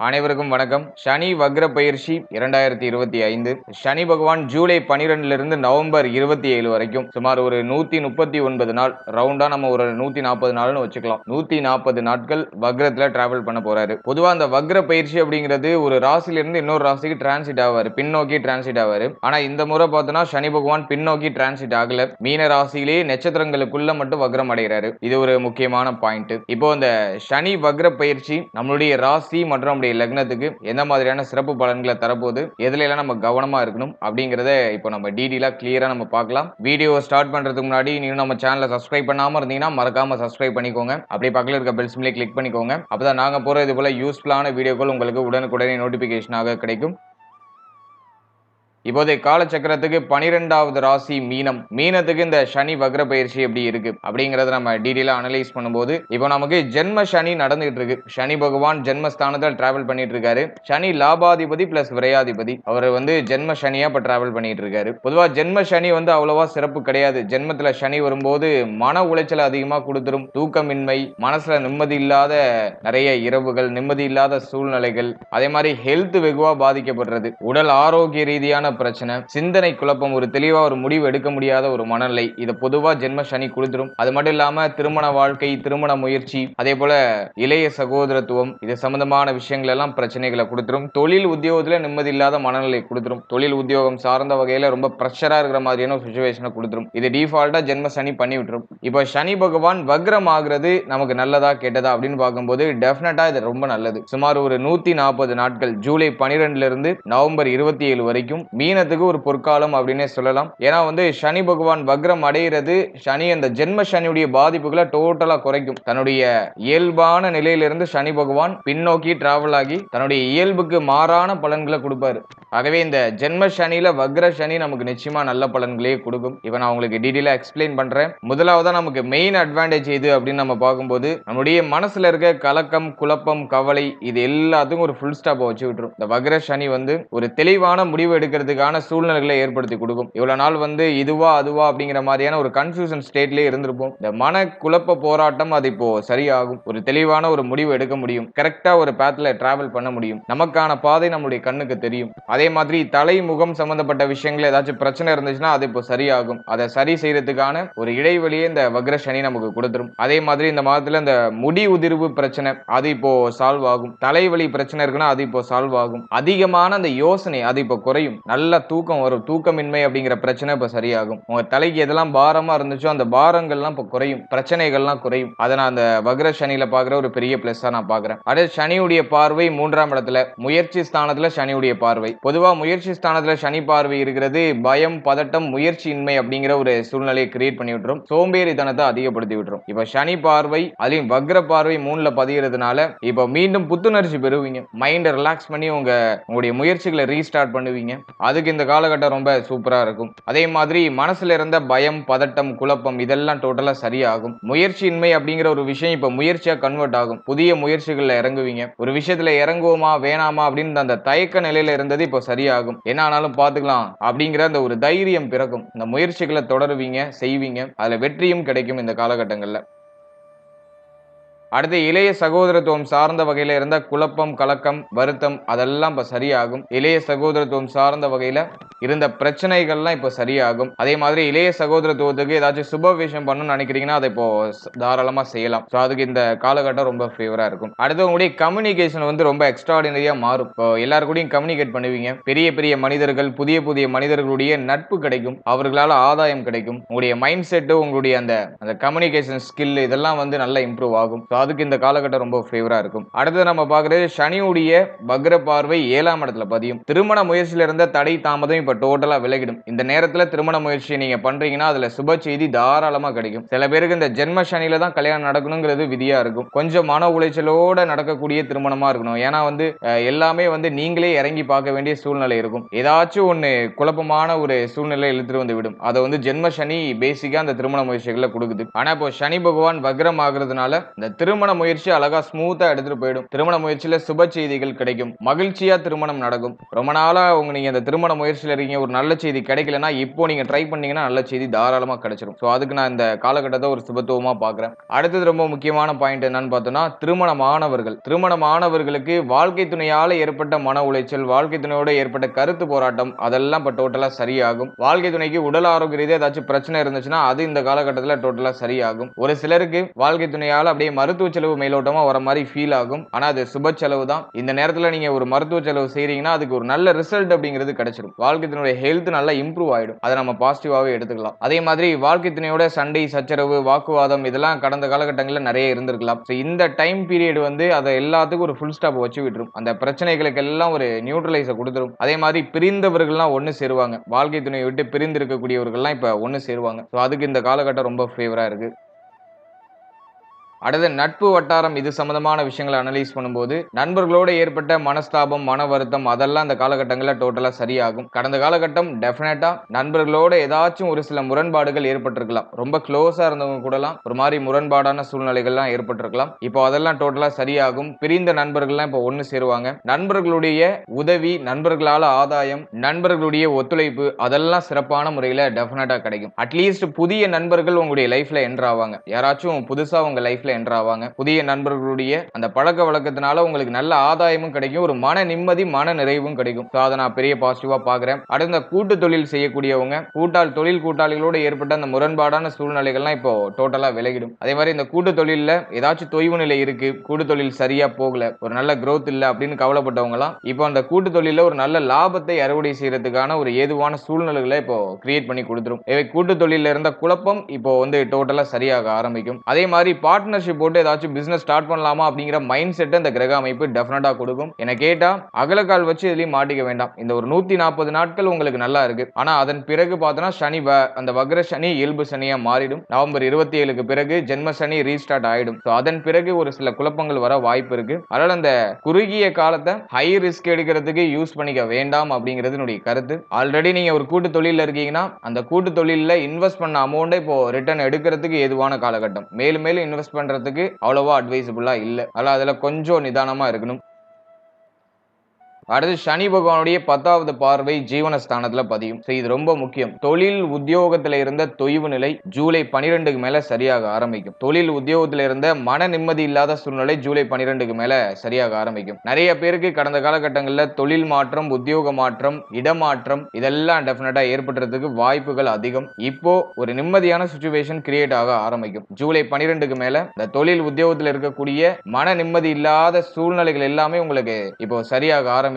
அனைவருக்கும் வணக்கம். சனி வக்ர பயிற்சி இரண்டாயிரத்தி இருபத்தி ஐந்து. சனி பகவான் ஜூலை பனிரெண்டுலேருந்து நவம்பர் இருபத்தி ஏழு வரைக்கும். சுமார் ஒரு நூத்தி முப்பத்தி ஒன்பது நாள். ரவுண்டா நம்ம ஒரு நூத்தி நாற்பது நாள்னு வச்சுக்கலாம். நூத்தி நாற்பது நாட்கள் வக்ரத்துல டிராவல் பண்ண போறாரு. பொதுவா அந்த வக்ர பயிற்சி அப்படிங்கிறது ஒரு ராசிலிருந்து இன்னொரு ராசிக்கு டிரான்சிட் ஆவாரு. பின்னோக்கி டிரான்சிட் ஆவாரு. ஆனா இந்த முறை பார்த்தோம்னா சனி பகவான் பின்னோக்கி டிரான்சிட் ஆகல. மீன ராசியிலேயே நட்சத்திரங்களுக்குள்ள மட்டும் வக்ரம் அடைகிறாரு. இது ஒரு முக்கியமான பாயிண்ட் இப்போ இந்த சனி வக்ர பயிற்சி நம்மளுடைய ராசி மற்றும் நம்முடைய லக்னத்துக்கு எந்த மாதிரியான சிறப்பு பலன்களை தரப்போகுது எதுல எல்லாம் நம்ம கவனமா இருக்கணும் அப்படிங்கறத இப்போ நம்ம டீடெயிலா கிளியரா நம்ம பார்க்கலாம். வீடியோ ஸ்டார்ட் பண்றதுக்கு முன்னாடி நீங்க நம்ம சேனலை சப்ஸ்கிரைப் பண்ணாம இருந்தீங்கன்னா மறக்காம சப்ஸ்கிரைப் பண்ணிக்கோங்க. அப்படியே பக்கத்தில் இருக்க பெல் சிம்லே கிளிக் பண்ணிக்கோங்க. அப்பதான் நாங்க போற இது போல யூஸ்ஃபுல்லான வீடியோக்கள் உங்களுக்கு உடனுக்குடனே நோட்டிபிகேஷனாக கிடைக்கும். இப்போதைய காலச்சக்கரத்துக்கு பனிரெண்டாவது ராசி மீனம். மீனத்துக்கு இந்த சனி வக்ர பயிற்சி எப்படி இருக்கு? அப்படிங்கறத நம்ம டீடெயிலா அனலைஸ் பண்ணும்போது இப்போ நமக்கு ஜென்ம சனி நடந்துகிட்டு இருக்கு. சனி பகவான் ஜென்மஸ்தானத்தில் டிராவல் பண்ணிட்டு இருக்காரு. சனி லாபாதிபதி பிளஸ் விரையாதிபதி. அவர் வந்து ஜென்ம சனியா இப்ப டிராவல் பண்ணிட்டு இருக்காரு. பொதுவா ஜென்ம சனி வந்து அவ்வளவா சிறப்பு கிடையாது. ஜென்மத்துல சனி வரும்போது மன உளைச்சல் அதிகமா கொடுத்துரும். தூக்கமின்மை மனசுல நிம்மதி இல்லாத நிறைய இரவுகள் நிம்மதி இல்லாத சூழ்நிலைகள் அதே மாதிரி ஹெல்த் வெகுவா பாதிக்கப்படுறது. உடல் ஆரோக்கிய ரீதியான பிரச்சனை. சிந்தனை குழப்பம் ஒரு தெளிவா ஒரு முடிவு எடுக்க முடியாத ஒரு மனநிலை. இதை பொதுவா ஜென்ம சனி கொடுத்துரும் அது மட்டும் இல்லாம திருமண வாழ்க்கை திருமண முயற்சி அதே போல இளைய சகோதரத்துவம் இது சம்பந்தமான விஷயங்கள் எல்லாம் பிரச்சனைகளை கொடுத்துரும். தொழில் உத்தியோகத்துல நிம்மதி இல்லாத மனநிலை கொடுத்துரும். தொழில் உத்தியோகம் சார்ந்த வகையில ரொம்ப ப்ரெஷரா இருக்கிற மாதிரியான ஒரு சுச்சுவேஷனை கொடுத்துரும். இது டிஃபால்ட்டா ஜென்ம சனி பண்ணி விட்டுரும். இப்போ சனி பகவான் வக்ரம் ஆகுறது நமக்கு நல்லதா கெட்டதா அப்படின்னு பார்க்கும்போது டெஃபினட்டா இது ரொம்ப நல்லது. சுமார் ஒரு நூத்தி நாற்பது நாட்கள் ஜூலை பனிரெண்டுல இருந்து நவம்பர் இருபத்தி ஏழு வரைக்கும் மீனத்துக்கு ஒரு பொற்காலம் அப்படின்னே சொல்லலாம். ஏன்னா வந்து சனி பகவான் வக்ரம் அடைகிறது சனி அந்த ஜென்ம சனியுடைய பாதிப்புகளை டோட்டலா குறைக்கும். தன்னுடைய இயல்பான நிலையிலிருந்து சனி பகவான் பின்னோக்கி டிராவல் ஆகி தன்னுடைய இயல்புக்கு மாறான பலன்களை கொடுப்பாரு. ஆகவே இந்த ஜென்ம சனியில வக்ர சனி நமக்கு நிச்சயமா நல்ல பலன்களையே கொடுக்கும். இப்போ நான் உங்களுக்கு டீடெயிலா எக்ஸ்பிளைன் பண்றேன். முதலாவதா நமக்கு மெயின் அட்வான்டேஜ் இது அப்படின்னு நம்ம பார்க்கும்போது நம்முடைய மனசுல இருக்க கலக்கம் குழப்பம் கவலை இது எல்லாத்துக்கும் ஒரு ஃபுல் ஸ்டாப்பை வச்சு விட்டுரும். இந்த வக்ர சனி வந்து ஒரு தெளிவான முடிவு எடுக்கிறதுக்கான சூழ்நிலைகளை ஏற்படுத்தி கொடுக்கும். இவ்வளவு நாள் வந்து இதுவா அதுவா அப்படிங்கிற மாதிரியான ஒரு கன்ஃபியூஷன் ஸ்டேட்லேயே இருந்திருப்போம். இந்த மன குழப்ப போராட்டம் அது இப்போ சரியாகும். ஒரு தெளிவான ஒரு முடிவு எடுக்க முடியும். கரெக்டா ஒரு பேத்தில் டிராவல் பண்ண முடியும். நமக்கான பாதை நம்மளுடைய கண்ணுக்கு தெரியும். அதே மாதிரி தலை முகம் சம்பந்தப்பட்ட விஷயங்கள் ஏதாச்சும் பிரச்சனை இருந்துச்சுன்னா அது இப்போ சரியாகும். அதை சரி செய்யறதுக்கான ஒரு இடைவெளியே இந்த வக்ர சனி நமக்கு கொடுத்துரும். அதே மாதிரி இந்த மாதத்துல இந்த முடி உதிர்வு பிரச்சனை அது இப்போ சால்வ் ஆகும். தலைவலி பிரச்சனை இருக்குன்னா அது இப்போ சால்வ் ஆகும். அதிகமான அந்த யோசனை அது இப்போ குறையும். நல்ல தூக்கம் வரும். தூக்கமின்மை அப்படிங்கிற பிரச்சனை இப்போ சரியாகும். உங்க தலைக்கு எதெல்லாம் பாரமா இருந்துச்சோ அந்த பாரங்கள்லாம் இப்போ குறையும். பிரச்சனைகள்லாம் குறையும். அதை நான் அந்த வக்ர சனியில பாக்குற ஒரு பெரிய பிளஸ்ஸா நான் பாக்குறேன் அடுத்து சனியுடைய பார்வை மூன்றாம் இடத்துல. முயற்சி ஸ்தானத்துல சனியுடைய பார்வை. பொதுவா முயற்சி ஸ்தானத்துல சனி பார்வை இருக்கிறது பயம் பதட்டம் முயற்சியின்மை அப்படிங்கிற ஒரு சூழ்நிலையை கிரியேட் பண்ணி விட்டுரும். சோம்பேறித்தனத்தை அதிகப்படுத்தி விட்டுரும். இப்ப சனி பார்வை அதையும் வக்ர பார்வை மூணுல பதிகிறதுனால இப்ப மீண்டும் புத்துணர்ச்சி பெறுவீங்க. மைண்டை ரிலாக்ஸ் பண்ணி உங்க உங்களுடைய முயற்சிகளை ரீஸ்டார்ட் பண்ணுவீங்க. அதுக்கு இந்த காலகட்டம் ரொம்ப சூப்பராக இருக்கும். அதே மாதிரி மனசுல இருந்த பயம் பதட்டம் குழப்பம் இதெல்லாம் டோட்டலாக சரியாகும். முயற்சியின்மை அப்படிங்கிற ஒரு விஷயம் இப்போ முயற்சியாக கன்வெர்ட் ஆகும். புதிய முயற்சிகளில் இறங்குவீங்க. ஒரு விஷயத்தில் இறங்குவோமா வேணாமா அப்படின்னு அந்த தயக்க நிலையில இருந்தது இப்போ சரியாகும். என்ன ஆனாலும் பார்த்துக்கலாம் அப்படிங்கிற அந்த ஒரு தைரியம் பிறக்கும். இந்த முயற்சிகளை தொடருவீங்க செய்வீங்க. அதில் வெற்றியும் கிடைக்கும் இந்த காலகட்டங்களில். அடுத்து இளைய சகோதரத்துவம் சார்ந்த வகையில இருந்த குழப்பம் கலக்கம் வருத்தம் அதெல்லாம் இப்ப சரியாகும். இளைய சகோதரத்துவம் சார்ந்த வகையில இருந்த பிரச்சனைகள்லாம் இப்போ சரியாகும். அதே மாதிரி இளைய சகோதரத்துவத்துக்கு ஏதாச்சும் சுப விஷயம் பண்ணணும்னு நினைக்கிறீங்கன்னா அதை இப்போ தாராளமாக தாராளமா செய்யலாம். ஸோ அதுக்கு இந்த காலகட்டம் ரொம்ப ஃபேவரா இருக்கும். அடுத்து உங்களுடைய கம்யூனிகேஷன் வந்து ரொம்ப எக்ஸ்ட்ராடினரியா மாறும். இப்போ எல்லாரு கூடயும் கம்யூனிகேட் பண்ணுவீங்க. பெரிய பெரிய மனிதர்கள் புதிய புதிய மனிதர்களுடைய நட்பு கிடைக்கும். அவர்களால் ஆதாயம் கிடைக்கும். உங்களுடைய மைண்ட் செட்டு உங்களுடைய அந்த அந்த கம்யூனிகேஷன் ஸ்கில் இதெல்லாம் வந்து நல்லா இம்ப்ரூவ் ஆகும். ஸோ அதுக்கு இந்த காலகட்டம் ரொம்ப ஃபேவரா இருக்கும். அடுத்து நம்ம பார்க்குறது சனியுடைய பக்ர பார்வை ஏழாம் இடத்துல பதியும். திருமண முயற்சியில இருந்த தடை தாமதம் இப்ப டோட்டலா விலகிடும். இந்த நேரத்துல திருமண முயற்சியை நீங்க பண்றீங்கன்னா அதுல சுப செய்தி தாராளமா கிடைக்கும். சில பேருக்கு இந்த ஜென்ம சனியில தான் கல்யாணம் நடக்கணுங்கிறது விதியா இருக்கும். கொஞ்சம் மன உளைச்சலோட நடக்கக்கூடிய திருமணமா இருக்கணும். ஏன்னா வந்து எல்லாமே வந்து நீங்களே இறங்கி பார்க்க வேண்டிய சூழ்நிலை இருக்கும். ஏதாச்சும் ஒண்ணு குழப்பமான ஒரு சூழ்நிலை இழுத்துட்டு வந்து விடும். அதை வந்து ஜென்ம சனி பேசிக்கா அந்த திருமண முயற்சிகளை கொடுக்குது. ஆனா இப்போ சனி பகவான் வக்ரம் ஆகுறதுனால இந்த திரு திருமண முயற்சி அழகா ஸ்மூத்தா எடுத்துட்டு போயிடும். திருமண முயற்சியில சுப செய்திகள் கிடைக்கும். மகிழ்ச்சியா திருமணம் நடக்கும். ரொம்ப நாளா உங்க நீங்க அந்த திருமண முயற்சியில இருக்கீங்க. ஒரு நல்ல செய்தி கிடைக்கலன்னா இப்போ நீங்க ட்ரை பண்ணீங்கன்னா நல்ல செய்தி தாராளமா கிடைச்சிடும் ஸோ அதுக்கு நான் இந்த காலகட்டத்தை ஒரு சுபத்துவமா பாக்குறேன் அடுத்தது ரொம்ப முக்கியமான பாயிண்ட் என்னன்னு பார்த்தோம்னா திருமணமானவர்கள். திருமணமானவர்களுக்கு வாழ்க்கை துணையால ஏற்பட்ட மன உளைச்சல் வாழ்க்கை துணையோட ஏற்பட்ட கருத்து போராட்டம் அதெல்லாம் இப்போ டோட்டலா சரியாகும். வாழ்க்கை துணைக்கு உடல் ஆரோக்கிய ரீதியாக ஏதாச்சும் பிரச்சனை இருந்துச்சுன்னா அது இந்த காலகட்டத்தில் டோட்டலா சரியாகும். ஒரு சிலருக்கு வாழ்க்கை துணையால் அப்படியே மருத்துவ செலவு மேலோட்டமாக வர மாதிரி ஃபீல் ஆகும். ஆனால் அது சுப செலவு தான். இந்த நேரத்தில் நீங்கள் ஒரு மருத்துவ செலவு செய்கிறீங்கன்னா அதுக்கு ஒரு நல்ல ரிசல்ட் அப்படிங்கிறது கிடைச்சிடும் வாழ்க்கை துணையோட ஹெல்த் நல்லா இம்ப்ரூவ் ஆகிடும் அதை நம்ம பாசிட்டிவாகவே எடுத்துக்கலாம். அதே மாதிரி வாழ்க்கை துணையோட சண்டை சச்சரவு வாக்குவாதம் இதெல்லாம் கடந்த காலகட்டங்களில் நிறைய இருந்திருக்கலாம். ஸோ இந்த டைம் பீரியட் வந்து அதை எல்லாத்துக்கும் ஒரு ஃபுல் ஸ்டாப் வச்சு விட்டுரும். அந்த பிரச்சனைகளுக்கு எல்லாம் ஒரு நியூட்ரலைஸை கொடுத்துரும். அதே மாதிரி பிரிந்தவர்கள்லாம் ஒன்று சேருவாங்க. வாழ்க்கை துணையை விட்டு பிரிந்து இருக்கக்கூடியவர்கள்லாம் இப்போ ஒன்று சேருவாங்க. ஸோ அதுக்கு இந்த காலகட்டம் ரொம்ப ஃபேவராக இருக்குது அடுத்து நட்பு வட்டாரம் இது சம்பந்தமான விஷயங்களை அனலைஸ் பண்ணும்போது நண்பர்களோடு ஏற்பட்ட மனஸ்தாபம் மன வருத்தம் அதெல்லாம் அந்த காலகட்டங்களில் டோட்டலாக சரியாகும். கடந்த காலகட்டம் டெஃபினட்டாக நண்பர்களோட ஏதாச்சும் ஒரு சில முரண்பாடுகள் ஏற்பட்டிருக்கலாம். ரொம்ப க்ளோஸாக இருந்தவங்க கூடலாம் ஒரு மாதிரி முரண்பாடான சூழ்நிலைகள்லாம் ஏற்பட்டிருக்கலாம். இப்போ அதெல்லாம் டோட்டலாக சரியாகும். பிரிந்த நண்பர்கள்லாம் இப்போ ஒன்று சேருவாங்க. நண்பர்களுடைய உதவி நண்பர்களால் ஆதாயம் நண்பர்களுடைய ஒத்துழைப்பு அதெல்லாம் சிறப்பான முறையில் டெஃபினட்டாக கிடைக்கும். அட்லீஸ்ட் புதிய நண்பர்கள் உங்களுடைய லைஃப்பில் என்ட்ராவாங்க யாராச்சும் புதுசாக உங்கள் லைஃப்பில் என்ட்ரு ஆவாங்க புதிய நண்பர்களுடைய அந்த பழக்க வழக்கத்தினால உங்களுக்கு நல்ல ஆதாயமும் கிடைக்கும். ஒரு மன நிம்மதி மன நிறைவும் கிடைக்கும். ஸோ அதை நான் பெரிய பாசிட்டிவாக பாக்குறேன் அடுத்த கூட்டு தொழில் செய்யக்கூடியவங்க கூட்டால் தொழில் கூட்டாளிகளோடு ஏற்பட்ட அந்த முரண்பாடான சூழ்நிலைகள்லாம் இப்போ டோட்டலாக விலகிடும். அதே மாதிரி இந்த கூட்டு தொழிலில் ஏதாச்சும் தொய்வு நிலை இருக்கு கூட்டு தொழில் சரியா போகல ஒரு நல்ல க்ரோத் இல்ல அப்படின்னு கவலைப்பட்டவங்கலாம் இப்போ அந்த கூட்டு தொழிலில் ஒரு நல்ல லாபத்தை அறுவடை செய்யறதுக்கான ஒரு ஏதுவான சூழ்நிலைகளை இப்போ கிரியேட் பண்ணி கொடுத்துரும். இவை கூட்டு தொழில இருந்த குழப்பம் இப்போ வந்து டோட்டலா சரியாக ஆரம்பிக்கும். அதே மாதிரி பார்ட்னர்ஷிப் போட்டு ஏதாச்சும் பிசினஸ் ஸ்டார்ட் பண்ணலாமா அப்படிங்கிற மைண்ட் செட்டை இந்த கிரக அமைப்பு டெஃபினட்டாக கொடுக்கும். என கேட்டால் அகலக்கால் வச்சு இதுலேயும் மாட்டிக்க வேண்டாம். இந்த ஒரு நூற்றி நாற்பது நாட்கள் உங்களுக்கு நல்லா இருக்கு. ஆனால் அதன் பிறகு பார்த்தோன்னா சனி வ- அந்த வக்ர சனி இயல்பு சனியாக மாறிடும். நவம்பர் இருபத்தி ஏழுக்கு பிறகு ஜென்ம சனி ரீஸ்டார்ட் ஆயிடும். ஸோ அதன் பிறகு ஒரு சில குழப்பங்கள் வர வாய்ப்பு இருக்கு. அதனால் அந்த குறுகிய காலத்தை ஹை ரிஸ்க் எடுக்கிறதுக்கு யூஸ் பண்ணிக்க வேண்டாம் அப்படிங்கிறது என்னுடைய கருத்து. ஆல்ரெடி நீங்கள் ஒரு கூட்டு தொழிலில் இருக்கீங்கன்னா அந்த கூட்டு தொழிலில் இன்வெஸ்ட் பண்ண அமௌண்ட்டை இப்போ ரிட்டர்ன் எடுக்கிறதுக்கு ஏதுவான காலகட்டம். மேலும் மேலும் இன்வெஸ்ட் பண்ணுறதுக்கு அவ்வளவா அட்வைசபிளா இல்ல. அதில் அதுல கொஞ்சம் நிதானமாக இருக்கணும். அடுத்து சனி பகவானுடைய பத்தாவது பார்வை ஜீவனஸ்தானத்துல பதியும். இது ரொம்ப முக்கியம். தொழில் உத்தியோகத்துல இருந்த தொய்வு நிலை ஜூலை பனிரெண்டுக்கு மேல சரியாக ஆரம்பிக்கும். தொழில் உத்தியோகத்துல இருந்த மன நிம்மதி இல்லாத சூழ்நிலை ஜூலை பனிரெண்டுக்கு மேல சரியாக ஆரம்பிக்கும். நிறைய பேருக்கு கடந்த காலகட்டங்களில் தொழில் மாற்றம் உத்தியோக மாற்றம் இடமாற்றம் இதெல்லாம் டெஃபினட்டா ஏற்படுறதுக்கு வாய்ப்புகள் அதிகம். இப்போ ஒரு நிம்மதியான சுச்சுவேஷன் கிரியேட் ஆக ஆரம்பிக்கும். ஜூலை பனிரெண்டுக்கு மேல இந்த தொழில் உத்தியோகத்துல இருக்கக்கூடிய மன நிம்மதி இல்லாத சூழ்நிலைகள் எல்லாமே உங்களுக்கு இப்போ சரியாக ஆரம்பிக்கும்.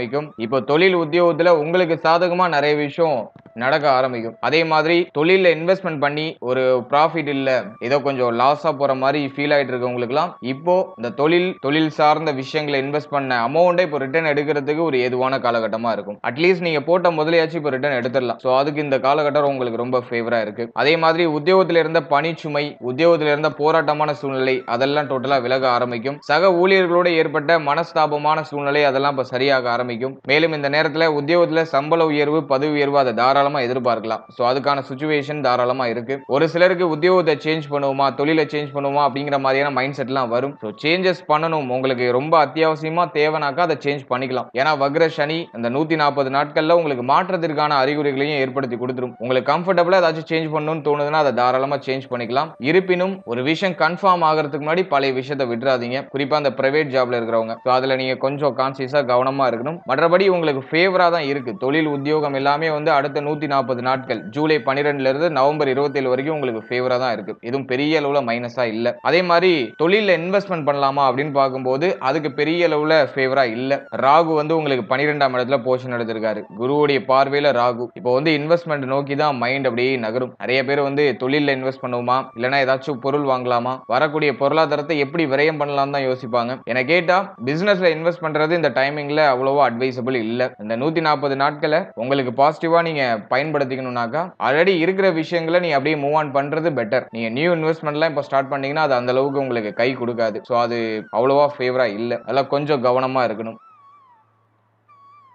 இப்போ தொழில் உத்தியோகத்துல உங்களுக்கு சாதகமா நிறைய விஷயம் நடக்க ஆரம்பிக்கும். அதே மாதிரி தொழில இன்வெஸ்ட்மெண்ட் பண்ணி ஒரு ப்ராஃபிட் இல்ல ஏதோ கொஞ்சம் லாஸா போற மாதிரி ஃபீல் ஆயிட்டு இருக்கவங்களுக்குலாம் இப்போ இந்த தொழில் தொழில் சார்ந்த விஷயங்களை இன்வெஸ்ட் பண்ண அமௌண்ட்டை இப்போ ரிட்டர்ன் எடுக்கிறதுக்கு ஒரு ஏதுவான காலகட்டமா இருக்கும். அட்லீஸ்ட் நீங்க போட்ட முதலையாச்சும் இப்போ ரிட்டர்ன் எடுத்துடலாம். ஸோ அதுக்கு இந்த காலகட்டம் உங்களுக்கு ரொம்ப ஃபேவரா இருக்கு. அதே மாதிரி உத்தியோகத்தில இருந்த பணிச்சுமை உத்தியோகத்தில் இருந்த போராட்டமான சூழ்நிலை அதெல்லாம் டோட்டலா விலக ஆரம்பிக்கும். சக ஊழியர்களோட ஏற்பட்ட மனஸ்தாபமான சூழ்நிலை அதெல்லாம் இப்போ சரியாக ஆரம்பிக்கும். மேலும் இந்த நேரத்தில் உத்தியோகத்தில் சம்பள உயர்வு பதவி உயர்வு அதை தாராளமா எதிர்பார்க்கலாம். ஸோ அதுக்கான சுச்சுவேஷன் தாராளமா இருக்கு. ஒரு சிலருக்கு உத்தியோகத்தை சேஞ்ச் பண்ணுவோமா தொழிலை சேஞ்ச் பண்ணுவோமா அப்படிங்கிற மாதிரியான மைண்ட் செட்லாம் வரும். ஸோ சேஞ்சஸ் பண்ணணும். உங்களுக்கு ரொம்ப அத்தியாவசியமா தேவைனாக்கா அதை சேஞ்ச் பண்ணிக்கலாம். ஏன்னா வக்ர சனி அந்த நூத்தி நாற்பது நாட்கள்ல உங்களுக்கு மாற்றத்திற்கான அறிகுறிகளையும் ஏற்படுத்தி கொடுத்துரும். உங்களுக்கு கம்ஃபர்டபுளா ஏதாச்சும் சேஞ்ச் பண்ணணும்னு தோணுதுன்னா அதை தாராளமா சேஞ்ச் பண்ணிக்கலாம். இருப்பினும் ஒரு விஷயம் கன்ஃபார்ம் ஆகிறதுக்கு முன்னாடி பழைய விஷயத்தை விட்டுறாதீங்க. குறிப்பா அந்த பிரைவேட் ஜாப்ல இருக்கிறவங்க. ஸோ அதுல நீங்க கொஞ்சம் கான்சியஸா கவனமா இருக்கணும். மற்றபடி உங்களுக்கு ஃபேவரா தான் இருக்கு. தொழில் உத்தியோகம் எல்லாமே வந்து அடுத்த நூத்தி நாற்பது நாட்கள் ஜூலை பன்னிரெண்டுலேருந்து நவம்பர் இருபத்தேழு வரைக்கும் உங்களுக்கு ஃபேவரா தான் இருக்கு. எதுவும் பெரிய அளவுல மைனஸாக இல்ல. அதே மாதிரி தொழிலில் இன்வெஸ்ட்மெண்ட் பண்ணலாமா அப்படின்னு பார்க்கும்போது அதுக்கு பெரிய அளவுல ஃபேவரா இல்லை. ராகு வந்து உங்களுக்கு பன்னிரெண்டாம் இடத்துல போர்ஷன் எடுத்திருக்காரு. குருவுடைய பார்வையில் ராகு. இப்போ வந்து இன்வெஸ்ட்மெண்ட் நோக்கி தான் மைண்ட் அப்படியே நகரும். நிறைய பேர் வந்து தொழிலில் இன்வெஸ்ட் பண்ணுவோமா? இல்லைன்னா ஏதாச்சும் பொருள் வாங்கலாமா? வரக்கூடிய பொருளாதாரத்தை எப்படி விரயம் பண்ணலாம் தான் யோசிப்பாங்க. என கேட்டால் பிஸ்னஸில் இன்வெஸ்ட் பண்ணுறது இந்த டைமிங்கில் அவ்வளோவா அட்வைசபிள் இல்ல. இந்த நூத்தி நாற்பது நாட்களை உங்களுக்கு பாசிட்டிவா நீங்க பயன்படுத்திக்கணும்னாக்கா ஆல்ரெடி இருக்கிற விஷயங்களை நீ அப்படியே மூவ் ஆன் பண்றது பெட்டர் நீங்க நியூ இன்வெஸ்ட்மெண்ட்லாம் இப்போ ஸ்டார்ட் பண்ணீங்கன்னா அது அந்த அளவுக்கு உங்களுக்கு கை கொடுக்காது. ஸோ அது அவ்வளோவா ஃபேவரா இல்லை. அதெல்லாம் கொஞ்சம் கவனமா இருக்கணும்.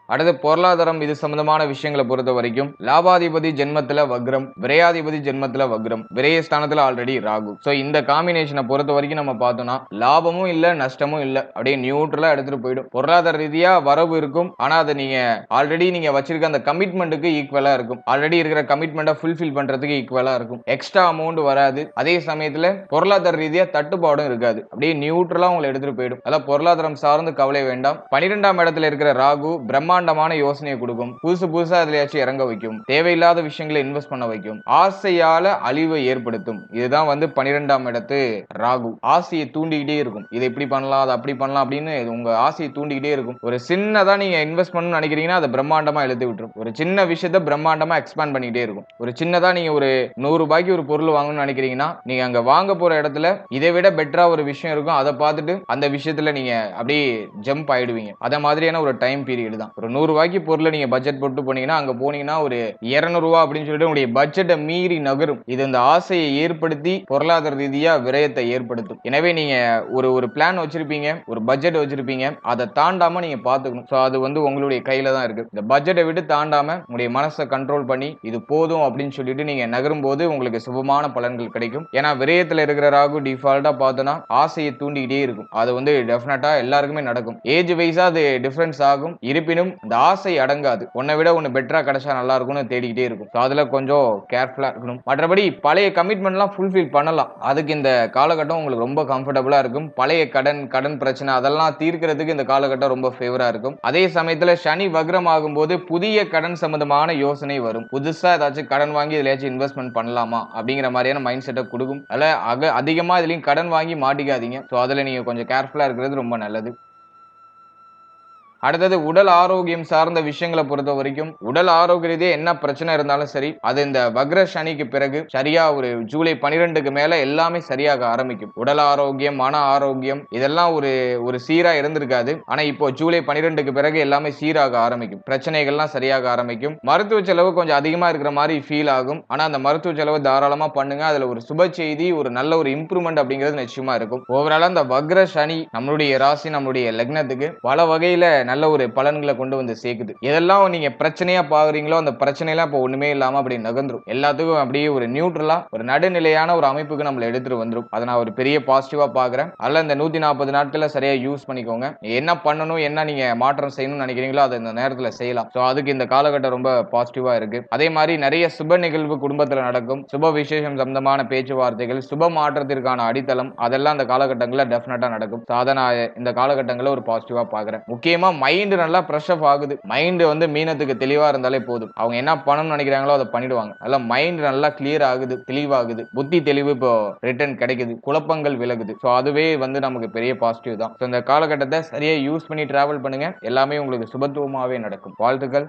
அடுத்து பொருளாதாரம் இது சம்பந்தமான விஷயங்களை பொறுத்த வரைக்கும் லாபாதிபதி ஜென்மத்துல வக்ரம் விரையாதிபதி ஜென்மத்துல வக்ரம் விரயஸ்தானத்துல ஆல்ரெடி ராகு. சோ இந்த காம்பினேஷனை பொறுத்த வரைக்கும் நம்ம பார்த்தோம்னா லாபமும் இல்ல நஷ்டமும் இல்ல. அப்படியே நியூட்ரலா எடுத்துட்டு போயிடும். பொருளாதார ரீதியா வரவு இருக்கும். ஆனா அதை நீங்க ஆல்ரெடி நீங்க வச்சிருக்க அந்த கமிட்மெண்ட்டுக்கு ஈக்குவலா இருக்கும். ஆல்ரெடி இருக்கிற கமிட்மெண்ட்டை ஃபுல்ஃபில் பண்றதுக்கு ஈக்குவலா இருக்கும். எக்ஸ்ட்ரா அமௌண்ட் வராது. அதே சமயத்துல பொருளாதார ரீதியா தட்டுப்பாடும் இருக்காது. அப்படியே நியூட்ரலா உங்களை எடுத்துட்டு போயிடும். அதான் பொருளாதாரம் சார்ந்து கவலை வேண்டாம். பனிரெண்டாம் இடத்துல இருக்கிற ராகு பிரம்மா பிரம்மாண்டமான யோசனையை கொடுக்கும். புதுசு புதுசா அதுலயாச்சும் இறங்க வைக்கும். தேவையில்லாத விஷயங்களை இன்வெஸ்ட் பண்ண வைக்கும். ஆசையால அழிவை ஏற்படுத்தும். இதுதான் வந்து பனிரெண்டாம் இடத்து ராகு. ஆசையை தூண்டிக்கிட்டே இருக்கும். இதை இப்படி பண்ணலாம் அதை அப்படி பண்ணலாம் அப்படின்னு இது உங்க ஆசையை தூண்டிக்கிட்டே இருக்கும். ஒரு சின்னதா நீங்க இன்வெஸ்ட் பண்ணணும்னு நினைக்கிறீங்கன்னா அதை பிரம்மாண்டமா எழுதி விட்டுரும். ஒரு சின்ன விஷயத்த பிரம்மாண்டமா எக்ஸ்பேண்ட் பண்ணிக்கிட்டே இருக்கும். ஒரு சின்னதா நீங்க ஒரு நூறு ரூபாய்க்கு ஒரு பொருள் வாங்கணும்னு நினைக்கிறீங்கன்னா நீங்க அங்க வாங்க போற இடத்துல இதை விட பெட்டரா ஒரு விஷயம் இருக்கும். அதை பார்த்துட்டு அந்த விஷயத்துல நீங்க அப்படியே ஜம்ப் ஆயிடுவீங்க. அத மாதிரியான ஒரு டைம் பீரியட் தான். ஒரு நூறுரூவாய்க்கு பொருளை நீங்கள் பட்ஜெட் போட்டு போனீங்கன்னா அங்கே போனீங்கன்னா ஒரு இரநூறுவா அப்படின்னு சொல்லிட்டு உங்களுடைய பட்ஜெட்டை மீறி நகரும். இது இந்த ஆசையை ஏற்படுத்தி பொருளாதார ரீதியாக விரயத்தை ஏற்படுத்தும். எனவே நீங்கள் ஒரு ஒரு பிளான் வச்சுருப்பீங்க ஒரு பட்ஜெட் வச்சுருப்பீங்க அதை தாண்டாமல் நீங்கள் பார்த்துக்கணும். ஸோ அது வந்து உங்களுடைய கையில் தான் இருக்குது இந்த பட்ஜெட்டை விட்டு தாண்டாமல் உங்களுடைய மனசை கண்ட்ரோல் பண்ணி இது போதும் அப்படின்னு சொல்லிட்டு நீங்கள் நகரும் போது உங்களுக்கு சுபமான பலன்கள் கிடைக்கும். ஏன்னா விரயத்தில் இருக்கிற ராகு டிஃபால்ட்டாக பார்த்தோன்னா ஆசையை தூண்டிக்கிட்டே இருக்கும். அது வந்து டெஃபினட்டாக எல்லாருக்குமே நடக்கும். ஏஜ் வைஸாக அது டிஃப்ரென்ஸ் ஆகும். இருப்பினும் இந்த ஆசை அடங்காது. உன்னை விட ஒன்று பெட்டரா கிடைச்சா நல்லா இருக்கும்னு தேடிக்கிட்டே இருக்கும். ஸோ அதுல கொஞ்சம் கேர்ஃபுல்லா இருக்கணும். மற்றபடி பழைய கமிட்மெண்ட்லாம் ஃபுல்ஃபில் பண்ணலாம். அதுக்கு இந்த காலகட்டம் உங்களுக்கு ரொம்ப கம்ஃபர்டபுளா இருக்கும். பழைய கடன் கடன் பிரச்சனை அதெல்லாம் தீர்க்கிறதுக்கு இந்த காலகட்டம் ரொம்ப ஃபேவரா இருக்கும். அதே சமயத்துல சனி வக்ரம் ஆகும்போது புதிய கடன் சம்பந்தமான யோசனை வரும். புதுசா ஏதாச்சும் கடன் வாங்கி இதுலயாச்சும் இன்வெஸ்ட்மெண்ட் பண்ணலாமா? அப்படிங்கிற மாதிரியான மைண்ட் செட்டை கொடுக்கும். அதில் அக அதிகமாக இதுலேயும் கடன் வாங்கி மாட்டிக்காதீங்க. ஸோ அதில் நீங்கள் கொஞ்சம் கேர்ஃபுல்லாக இருக்கிறது ரொம்ப நல்லது. அடுத்தது உடல் ஆரோக்கியம் சார்ந்த விஷயங்களை பொறுத்த வரைக்கும் உடல் ஆரோக்கியத்தே என்ன பிரச்சனை இருந்தாலும் சரி அது இந்த வக்ர சனிக்கு பிறகு சரியா ஒரு ஜூலை பனிரெண்டுக்கு மேல எல்லாமே சரியாக ஆரம்பிக்கும். உடல் ஆரோக்கியம் மன ஆரோக்கியம் இதெல்லாம் ஒரு ஒரு சீரா இருந்திருக்காது. ஆனா இப்போ ஜூலை பனிரெண்டுக்கு பிறகு எல்லாமே சீராக ஆரம்பிக்கும். பிரச்சனைகள்லாம் சரியாக ஆரம்பிக்கும். மருத்துவ செலவு கொஞ்சம் அதிகமா இருக்கிற மாதிரி ஃபீல் ஆகும். ஆனா அந்த மருத்துவ செலவு தாராளமா பண்ணுங்க. அதுல ஒரு சுப செய்தி ஒரு நல்ல ஒரு இம்ப்ரூவ்மெண்ட் அப்படிங்கிறது நிச்சயமா இருக்கும். ஓவராலா அந்த வக்ர சனி நம்மளுடைய ராசி நம்மளுடைய லக்னத்துக்கு பல வகையில நல்ல ஒரு பலன்களை கொண்டு வந்து சேர்க்குது. எதெல்லாம் நீங்க பிரச்சனையா பாக்குறீங்களோ அந்த பிரச்சனையெல்லாம் இப்போ ஒண்ணுமே இல்லாம அப்படி நகர்ந்துரும். எல்லாத்துக்கும் அப்படியே ஒரு நியூட்ரலா ஒரு நடுநிலையான ஒரு அமைப்புக்கு நம்மள எடுத்துட்டு வந்துடும் அதை நான் ஒரு பெரிய பாசிட்டிவா பாக்குறேன். அதில் இந்த நூத்தி நாற்பது நாட்கள்ல சரியா யூஸ் பண்ணிக்கோங்க. என்ன பண்ணணும் என்ன நீங்க மாற்றம் செய்யணும்னு நினைக்கிறீங்களோ அதை இந்த நேரத்துல செய்யலாம். ஸோ அதுக்கு இந்த காலகட்டம் ரொம்ப பாசிட்டிவா இருக்கு. அதே மாதிரி நிறைய சுப நிகழ்வு குடும்பத்துல நடக்கும். சுப விசேஷம் சம்பந்தமான பேச்சுவார்த்தைகள் சுப மாற்றத்திற்கான அடித்தளம் அதெல்லாம் அந்த காலகட்டங்களில் டெஃபினட்டா நடக்கும். ஸோ அதை நான் இந்த காலகட்டங்களில் ஒரு பாசிட்டிவா பாக்குறேன். முக்கியமா மைண்டு நல்லா ஃப்ரெஷ் அப் ஆகுது. மைண்டு வந்து மீனத்துக்கு தெளிவாக இருந்தாலே போதும். அவங்க என்ன பண்ணணும்னு நினைக்கிறாங்களோ அதை பண்ணிடுவாங்க. அதில் மைண்டு நல்லா கிளியர் ஆகுது தெளிவாகுது. புத்தி தெளிவு இப்போ ரிட்டர்ன் கிடைக்குது. குழப்பங்கள் விலகுது. ஸோ அதுவே வந்து நமக்கு பெரிய பாசிட்டிவ் தான். ஸோ இந்த காலகட்டத்தை சரியாக யூஸ் பண்ணி டிராவல் பண்ணுங்க. எல்லாமே உங்களுக்கு சுபத்துவமாகவே நடக்கும். வாழ்த்துக்கள்.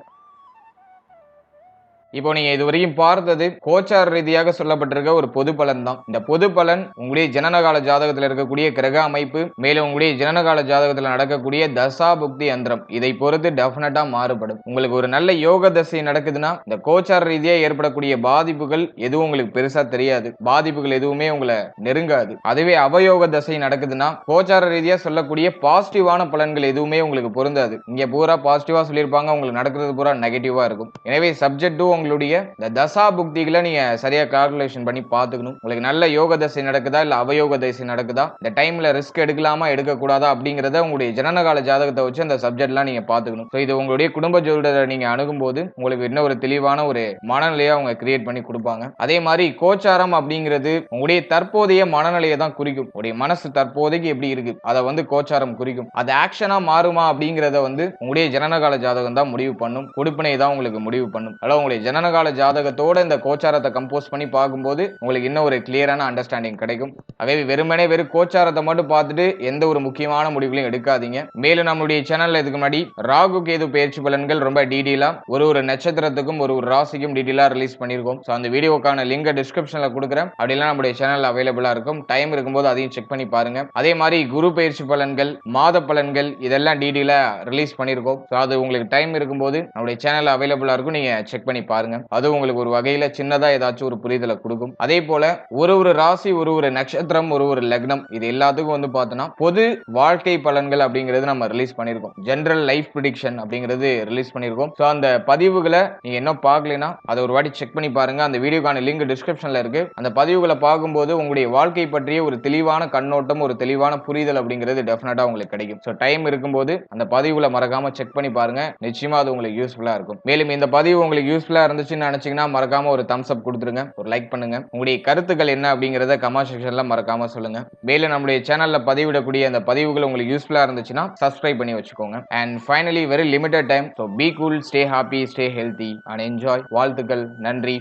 இப்போ நீங்க இதுவரையும் பார்த்தது கோச்சார் ரீதியாக சொல்லப்பட்டிருக்க ஒரு பொது பலன் தான் இந்த பொது பலன் உங்களுடைய ஜனனகால ஜாதகத்தில் இருக்கக்கூடிய கிரக அமைப்பு மேலும் உங்களுடைய ஜனனகால ஜாதகத்தில் நடக்கக்கூடிய தசா புக்தி யந்திரம். இதை பொறுத்து டெஃபினட்டா மாறுபடும். உங்களுக்கு ஒரு நல்ல யோக தசை நடக்குதுன்னா இந்த கோச்சார் ரீதியா ஏற்படக்கூடிய பாதிப்புகள் எதுவும் உங்களுக்கு பெருசா தெரியாது. பாதிப்புகள் எதுவுமே உங்களை நெருங்காது. அதுவே அவயோக தசை நடக்குதுன்னா கோச்சார ரீதியா சொல்லக்கூடிய பாசிட்டிவான பலன்கள் எதுவுமே உங்களுக்கு பொருந்தாது. இங்க பூரா பாசிட்டிவா சொல்லியிருப்பாங்க உங்களுக்கு நடக்கிறது பூரா நெகட்டிவா இருக்கும். எனவே சப்ஜெக்ட் உங்களுடைய இந்த தசா புக்திகளை நீங்க சரியா கால்குலேஷன் பண்ணி பார்த்துக்கணும். உங்களுக்கு நல்ல யோக தசை நடக்குதா இல்ல அவயோக தசை நடக்குதா? இந்த டைம்ல ரிஸ்க் எடுக்கலாமா எடுக்கக்கூடாதா அப்படிங்கறத உங்களுடைய ஜனனகால ஜாதகத்தை வச்சு அந்த சப்ஜெக்ட்லாம் நீங்க பார்த்துக்கணும். ஸோ இது உங்களுடைய குடும்ப ஜோதிடரை நீங்க அணுகும்போது உங்களுக்கு இன்னும் ஒரு தெளிவான ஒரு மனநிலையை அவங்க கிரியேட் பண்ணி கொடுப்பாங்க. அதே மாதிரி கோச்சாரம் அப்படிங்கிறது உங்களுடைய தற்போதைய மனநிலையை தான் குறிக்கும். உங்களுடைய மனசு தற்போதைக்கு எப்படி இருக்கு அதை வந்து கோச்சாரம் குறிக்கும். அது ஆக்ஷனா மாறுமா அப்படிங்கறத வந்து உங்களுடைய ஜனனகால ஜாதகம் தான் முடிவு பண்ணும். கொடுப்பினை தான் உங்களுக்கு முடிவு பண்ணும். அதாவது உங்களுடைய ஜனனகால ஜாதகத்தோட இந்த கோச்சாரத்தை கம்போஸ் பண்ணி பார்க்கும்போது உங்களுக்கு இன்னும் ஒரு கிளியரான அண்டர்ஸ்டாண்டிங் கிடைக்கும். அதே வெறுமனே வெறும் கோச்சாரத்தை மட்டும் பார்த்துட்டு எந்த ஒரு முக்கியமான முடிவுகளையும் எடுக்காதீங்க. மேலும் நம்மளுடைய சேனல்ல இதுக்கு முன்னாடி ராகு கேது பயிற்சி பலன்கள் ரொம்ப டீடெயிலா ஒரு ஒரு நட்சத்திரத்துக்கும் ஒரு ஒரு ராசிக்கும் டீடெயிலா ரிலீஸ் பண்ணியிருக்கோம். ஸோ அந்த வீடியோக்கான லிங்க் டிஸ்கிரிப்ஷன்ல கொடுக்குறேன். அப்படிலாம் நம்மளுடைய சேனல் அவைலபிளா இருக்கும். டைம் இருக்கும்போது அதையும் செக் பண்ணி பாருங்க. அதே மாதிரி குரு பயிற்சி பலன்கள் மாத பலன்கள் இதெல்லாம் டீடெயிலா ரிலீஸ் பண்ணியிருக்கோம். ஸோ அது உங்களுக்கு டைம் இருக்கும்போது நம்மளுடைய சேனல் அவைலபிளா இருக்கும். நீங்க செக் பண்ணி பாருங்க. பாருங்க. அது உங்களுக்கு ஒரு வகையில சின்னதா ஏதாச்சும் ஒரு புரிதலை கொடுக்கும். அதே போல ஒரு ஒரு ராசி ஒரு ஒரு நட்சத்திரம் ஒரு ஒரு லக்னம் இது எல்லாத்துக்கும் வந்து பார்த்தோன்னா பொது வாழ்க்கை பலன்கள் அப்படிங்கிறது நம்ம ரிலீஸ் பண்ணியிருக்கோம் ஜென்ரல் லைஃப் ப்ரிடிக்ஷன் அப்படிங்கிறது ரிலீஸ் பண்ணியிருக்கோம் ஸோ அந்த பதிவுகளை நீங்க என்ன பார்க்கலைன்னா அதை ஒரு வாட்டி செக் பண்ணி பாருங்க. அந்த வீடியோக்கான லிங்க் டிஸ்கிரிப்ஷன்ல இருக்கு. அந்த பதிவுகளை பார்க்கும்போது உங்களுடைய வாழ்க்கை பற்றிய ஒரு தெளிவான கண்ணோட்டம் ஒரு தெளிவான புரிதல் அப்படிங்கிறது டெஃபினட்டா உங்களுக்கு கிடைக்கும். ஸோ டைம் இருக்கும்போது அந்த பதிவுகளை மறக்காம செக் பண்ணி பாருங்க. நிச்சயமா அது உங்களுக்கு யூஸ்ஃபுல்லா இருக்கும். மேலும் இந்த பதிவு உங்களுக்கு யூஸ்ஃபுல்லா இருந்துச்சுன்னு நினச்சிங்கன்னா மறக்காமல் ஒரு தம்ஸ் அப் கொடுத்துருங்க. ஒரு லைக் பண்ணுங்க. உங்களுடைய கருத்துக்கள் என்ன அப்படிங்கிறத கமெண்ட் செக்ஷனில் மறக்காமல் சொல்லுங்க. மேலே நம்முடைய சேனலில் பதிவிடக்கூடிய அந்த பதிவுகள் உங்களுக்கு யூஸ்ஃபுல்லாக இருந்துச்சுன்னா சப்ஸ்கிரைப் பண்ணி வச்சுக்கோங்க. And finally very limited time so be cool stay happy stay healthy and enjoy வாழ்த்துக்கள் நன்றி.